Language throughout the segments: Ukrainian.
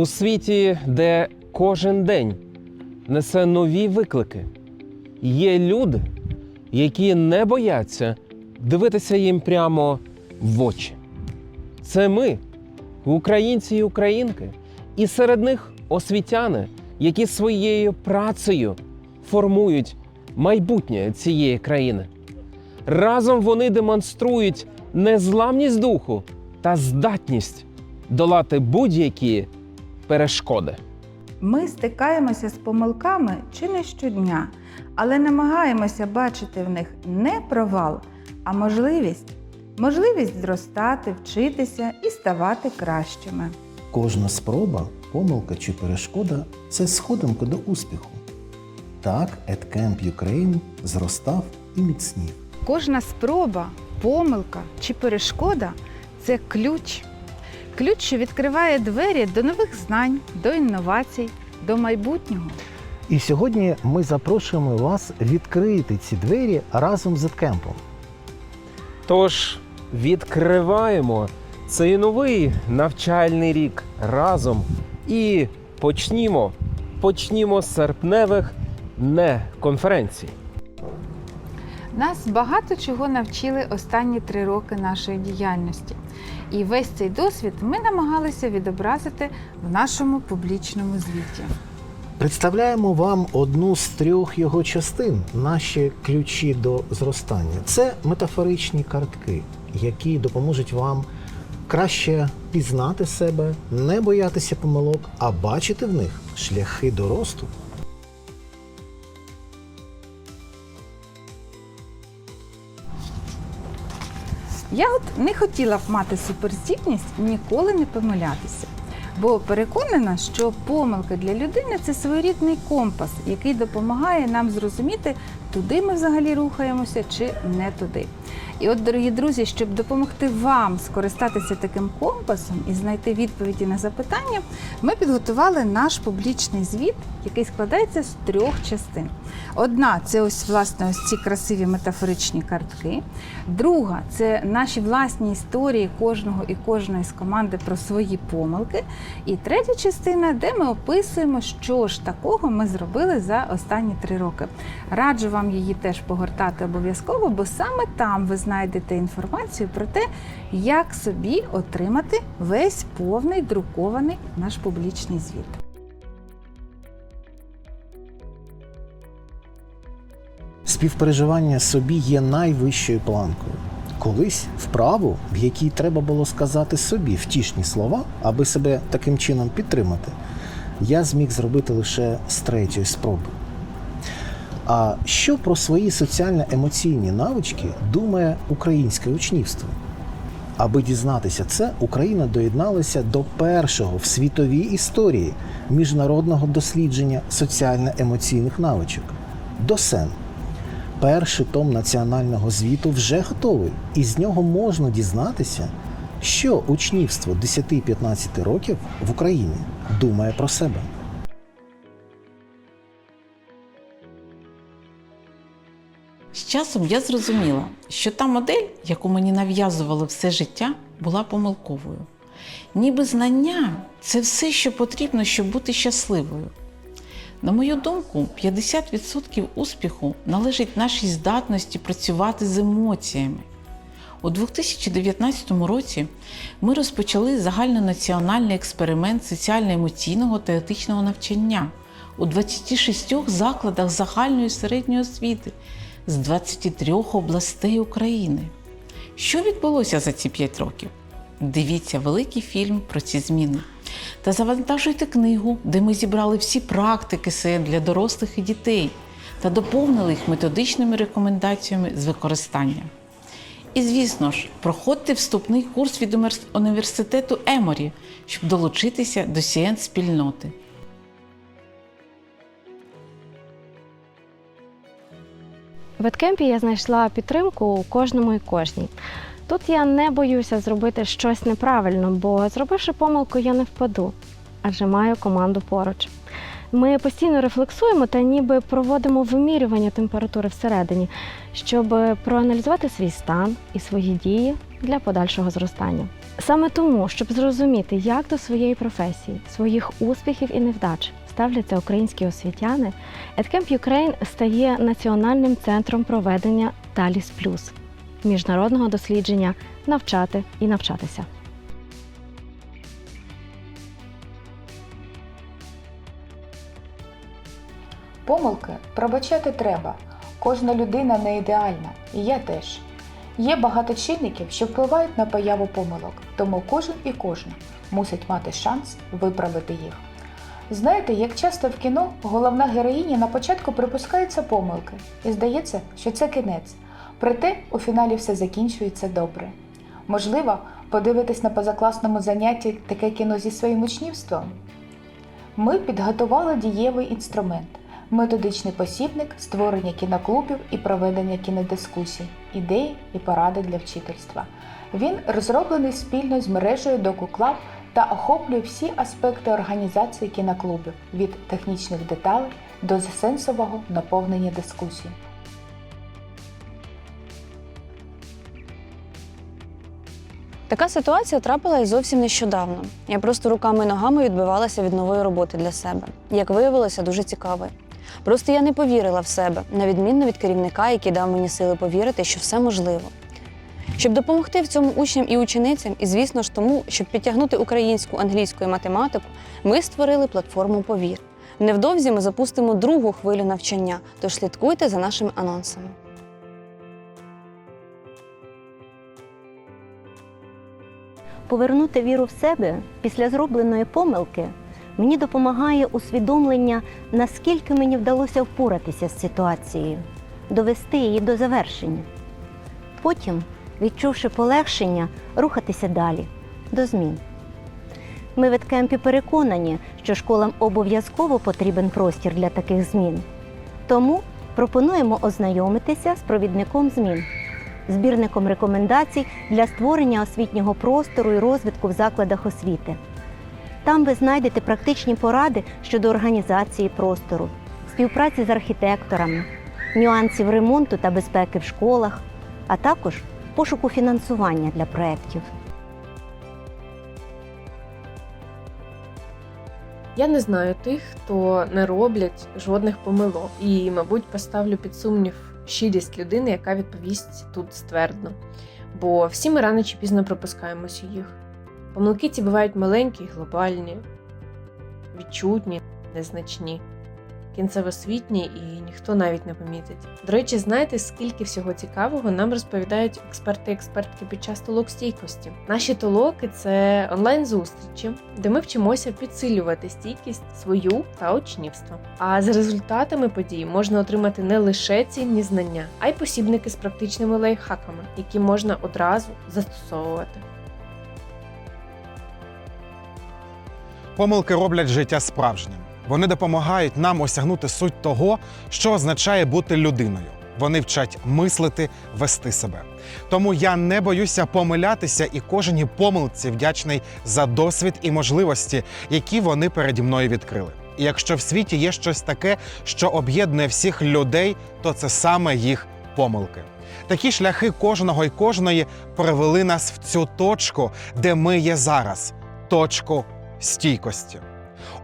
У світі, де кожен день несе нові виклики, є люди, які не бояться дивитися їм прямо в очі. Це ми, українці і українки, і серед них освітяни, які своєю працею формують майбутнє цієї країни. Разом вони демонструють незламність духу та здатність долати будь-які перешкоди. Ми стикаємося з помилками чи не щодня, але намагаємося бачити в них не провал, а можливість. Можливість зростати, вчитися і ставати кращими. Кожна спроба, помилка чи перешкода це сходинка до успіху. Так EdCamp Ukraine зростав і міцнів. Кожна спроба, помилка чи перешкода це ключ. Ключ, що відкриває двері до нових знань, до інновацій, до майбутнього. І сьогодні ми запрошуємо вас відкрити ці двері разом з EdCamp. Тож відкриваємо цей новий навчальний рік разом і почнімо. Почнімо з серпневих не конференцій. Нас багато чого навчили останні три роки нашої діяльності. І весь цей досвід ми намагалися відобразити в нашому публічному звіті. Представляємо вам одну з трьох його частин, наші ключі до зростання. Це метафоричні картки, які допоможуть вам краще пізнати себе, не боятися помилок, а бачити в них шляхи до росту. Я от не хотіла б мати суперздібність ніколи не помилятися. Бо переконана, що помилки для людини це своєрідний компас, який допомагає нам зрозуміти, туди ми взагалі рухаємося чи не туди. І от, дорогі друзі, щоб допомогти вам скористатися таким компасом і знайти відповіді на запитання, ми підготували наш публічний звіт, який складається з трьох частин. Одна це ось власне ось ці красиві метафоричні картки. Друга це наші власні історії кожного і кожної з команди про свої помилки. І третя частина, де ми описуємо, що ж такого ми зробили за останні три роки. Раджу вам її теж погортати обов'язково, бо саме там ви знайдете інформацію про те, як собі отримати весь повний друкований наш публічний звіт. Співпереживання собі є найвищою планкою. Колись вправу, в якій треба було сказати собі втішні слова, аби себе таким чином підтримати, я зміг зробити лише з третьої спроби. А що про свої соціально-емоційні навички думає українське учнівство? Аби дізнатися це, Україна доєдналася до першого в світовій історії міжнародного дослідження соціально-емоційних навичок ДОСЕН. Перший том національного звіту вже готовий, і з нього можна дізнатися, що учнівство 10-15 років в Україні думає про себе. Часом я зрозуміла, що та модель, яку мені нав'язували все життя, була помилковою. Ніби знання це все, що потрібно, щоб бути щасливою. На мою думку, 50% успіху належить нашій здатності працювати з емоціями. У 2019 році ми розпочали загальнонаціональний експеримент соціально-емоційного та етичного навчання у 26 закладах загальної середньої освіти з 23 областей України. Що відбулося за ці 5 років? Дивіться великий фільм про ці зміни. Та завантажуйте книгу, де ми зібрали всі практики СЕН для дорослих і дітей та доповнили їх методичними рекомендаціями з використання. І, звісно ж, проходьте вступний курс від університету Еморі, щоб долучитися до сієн спільноти. В Едкемпі я знайшла підтримку у кожному і кожній. Тут я не боюся зробити щось неправильно, бо зробивши помилку, я не впаду, адже маю команду поруч. Ми постійно рефлексуємо та ніби проводимо вимірювання температури всередині, щоб проаналізувати свій стан і свої дії для подальшого зростання. Саме тому, щоб зрозуміти, як до своєї професії, своїх успіхів і невдач ставляться українські освітяни, EdCamp Ukraine стає національним центром проведення Таліс Плюс міжнародного дослідження навчати і навчатися. Помилки пробачати треба. Кожна людина не ідеальна, і я теж. Є багато чинників, що впливають на появу помилок, тому кожен і кожна мусить мати шанс виправити їх. Знаєте, як часто в кіно головна героїня на початку припускається помилки, і здається, що це кінець. Проте у фіналі все закінчується добре. Можливо, подивитись на позакласному занятті таке кіно зі своїм учнівством? Ми підготували дієвий інструмент методичний посібник створення кіноклубів і проведення кінодискусій, ідеї і поради для вчительства. Він розроблений спільно з мережею DocuClub та охоплює всі аспекти організації кіноклубів від технічних деталей до сенсового наповнення дискусій. Така ситуація трапилась зовсім нещодавно. Я просто руками і ногами відбивалася від нової роботи для себе. Як виявилося, дуже цікавої. Просто я не повірила в себе, на відмінно від керівника, який дав мені сили повірити, що все можливо. Щоб допомогти в цьому учням і ученицям, і звісно ж тому, щоб підтягнути українську, англійську і математику, ми створили платформу Повір. Невдовзі ми запустимо другу хвилю навчання, тож слідкуйте за нашими анонсами. Повернути віру в себе після зробленої помилки мені допомагає усвідомлення, наскільки мені вдалося впоратися з ситуацією, довести її до завершення. Потім, відчувши полегшення, рухатися далі, до змін. Ми в Едкемпі переконані, що школам обов'язково потрібен простір для таких змін. Тому пропонуємо ознайомитися з провідником змін збірником рекомендацій для створення освітнього простору і розвитку в закладах освіти. Там ви знайдете практичні поради щодо організації простору, співпраці з архітекторами, нюансів ремонту та безпеки в школах, а також пошуку фінансування для проєктів. Я не знаю тих, хто не роблять жодних помилок, і, мабуть, поставлю під сумнів щирість людини, яка відповість тут ствердно. Бо всі ми рано чи пізно пропускаємося їх. Помилки ці бувають маленькі, глобальні, відчутні, незначні, кінцевосвітні і ніхто навіть не помітить. До речі, знаєте, скільки всього цікавого нам розповідають експерти і експертки під час толок стійкості. Наші толоки це онлайн-зустрічі, де ми вчимося підсилювати стійкість свою та учнівства. А за результатами подій можна отримати не лише цінні знання, а й посібники з практичними лайфхаками, які можна одразу застосовувати. Помилки роблять життя справжнім. Вони допомагають нам осягнути суть того, що означає бути людиною. Вони вчать мислити, вести себе. Тому я не боюся помилятися і кожній помилці вдячний за досвід і можливості, які вони переді мною відкрили. І якщо в світі є щось таке, що об'єднує всіх людей, то це саме їх помилки. Такі шляхи кожного і кожної привели нас в цю точку, де ми є зараз точку стійкості.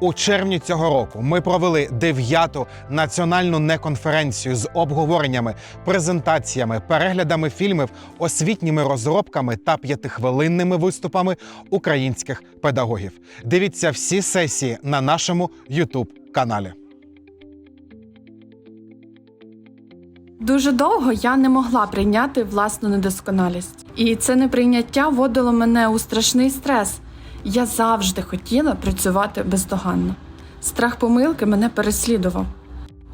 У червні цього року ми провели дев'яту національну неконференцію з обговореннями, презентаціями, переглядами фільмів, освітніми розробками та п'ятихвилинними виступами українських педагогів. Дивіться всі сесії на нашому youtube каналі. Дуже довго я не могла прийняти власну недосконалість, і це неприйняття вводило мене у страшний стрес. Я завжди хотіла працювати бездоганно. Страх помилки мене переслідував.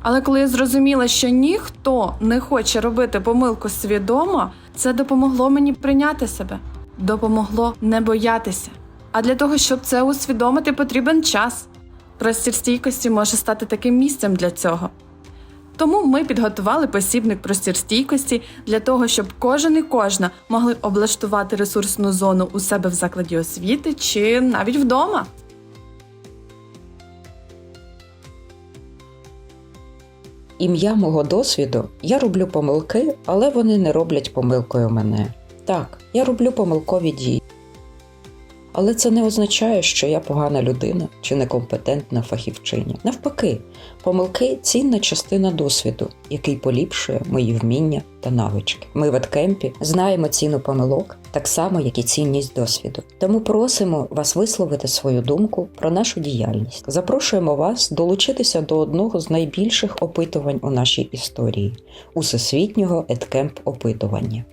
Але коли я зрозуміла, що ніхто не хоче робити помилку свідомо, це допомогло мені прийняти себе, допомогло не боятися. А для того, щоб це усвідомити, потрібен час. Простір стійкості може стати таким місцем для цього. Тому ми підготували посібник простір стійкості для того, щоб кожен і кожна могли облаштувати ресурсну зону у себе в закладі освіти чи навіть вдома. ім'я мого досвіду, я роблю помилки, але вони не роблять помилкою мене. Так, я роблю помилкові дії. Але це не означає, що я погана людина чи некомпетентна фахівчиня. Навпаки, помилки цінна частина досвіду, який поліпшує мої вміння та навички. Ми в Едкемпі знаємо ціну помилок так само, як і цінність досвіду. Тому просимо вас висловити свою думку про нашу діяльність. Запрошуємо вас долучитися до одного з найбільших опитувань у нашій історії усесвітнього Едкемп опитування.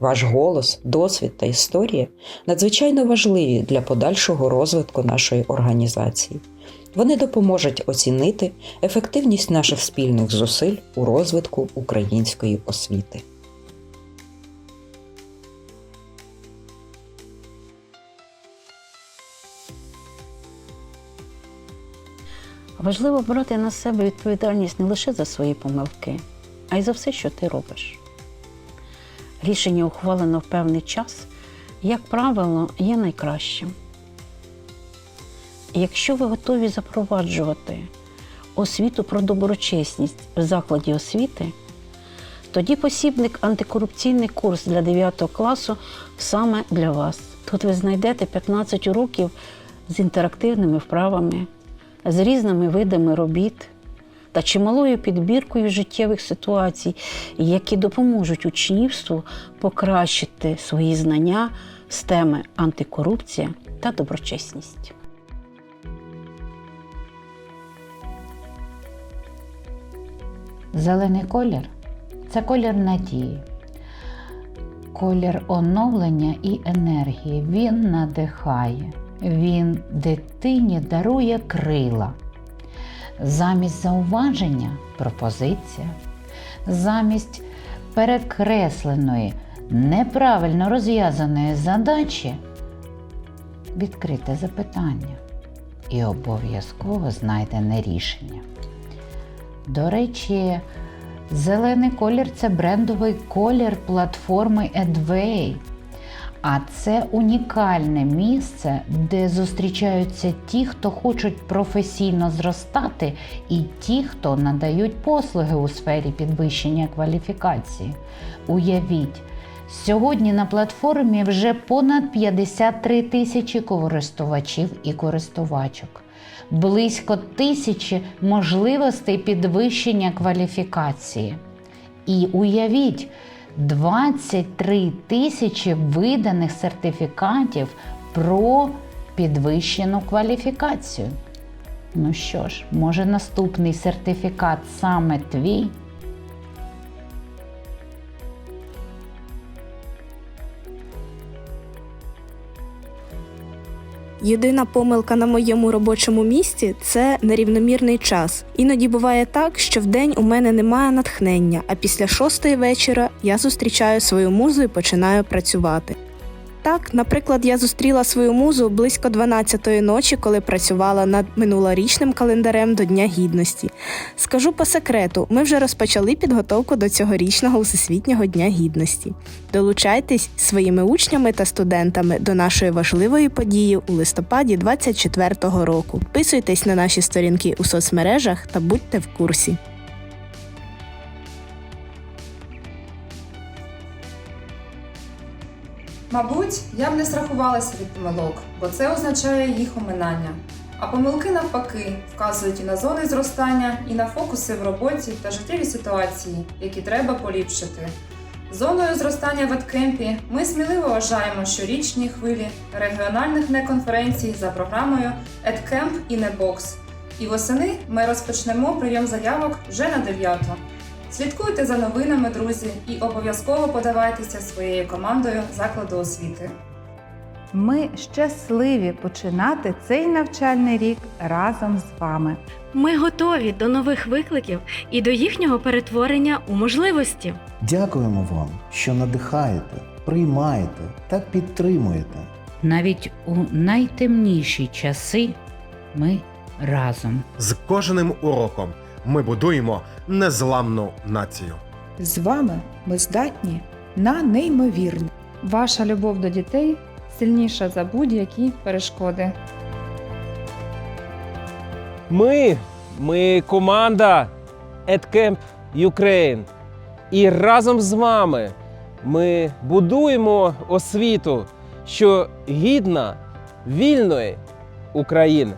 Ваш голос, досвід та історія надзвичайно важливі для подальшого розвитку нашої організації. Вони допоможуть оцінити ефективність наших спільних зусиль у розвитку української освіти. Важливо брати на себе відповідальність не лише за свої помилки, а й за все, що ти робиш. Рішення, ухвалено в певний час, як правило, є найкращим. Якщо ви готові запроваджувати освіту про доброчесність в закладі освіти, тоді посібник антикорупційний курс для 9 класу саме для вас. Тут ви знайдете 15 уроків з інтерактивними вправами, з різними видами робіт та чималою підбіркою життєвих ситуацій, які допоможуть учнівству покращити свої знання з теми антикорупція та доброчесність. Зелений колір це колір надії, колір оновлення і енергії. Він надихає, він дитині дарує крила. Замість зауваження пропозиція, замість перекресленої, неправильно розв'язаної задачі відкрите запитання і обов'язково знайдене рішення. До речі, зелений колір це брендовий колір платформи Edway. А це унікальне місце, де зустрічаються ті, хто хочуть професійно зростати, і ті, хто надають послуги у сфері підвищення кваліфікації. Уявіть, сьогодні на платформі вже понад 53 тисячі користувачів і користувачок близько тисячі можливостей підвищення кваліфікації. І уявіть, 23 тисячі виданих сертифікатів про підвищену кваліфікацію. Ну що ж, може наступний сертифікат саме твій? Єдина помилка на моєму робочому місці це нерівномірний час. Іноді буває так, що в день у мене немає натхнення, а після шостої вечора я зустрічаю свою музу і починаю працювати. Так, наприклад, я зустріла свою музу близько 12-ї ночі, коли працювала над минулорічним календарем до Дня Гідності. Скажу по секрету, ми вже розпочали підготовку до цьогорічного Всесвітнього Дня Гідності. Долучайтесь своїми учнями та студентами до нашої важливої події у листопаді 24-го року. Підписуйтесь на наші сторінки у соцмережах та будьте в курсі. Мабуть, я б не страхувалася від помилок, бо це означає їх оминання. А помилки навпаки вказують і на зони зростання, і на фокуси в роботі та життєві ситуації, які треба поліпшити. Зоною зростання в Едкемпі ми сміливо вважаємо щорічні хвилі регіональних неконференцій за програмою Едкемп і Небокс. І восени ми розпочнемо прийом заявок вже на 9. Слідкуйте за новинами, друзі, і обов'язково подавайтеся своєю командою закладу освіти. Ми щасливі починати цей навчальний рік разом з вами. Ми готові до нових викликів і до їхнього перетворення у можливості. Дякуємо вам, що надихаєте, приймаєте та підтримуєте. Навіть у найтемніші часи ми разом. З кожним уроком ми будуємо незламну націю. З вами ми здатні на неймовірне. Ваша любов до дітей сильніша за будь-які перешкоди. Ми, ми команда EdCamp Ukraine. І разом з вами ми будуємо освіту, що гідна вільної України.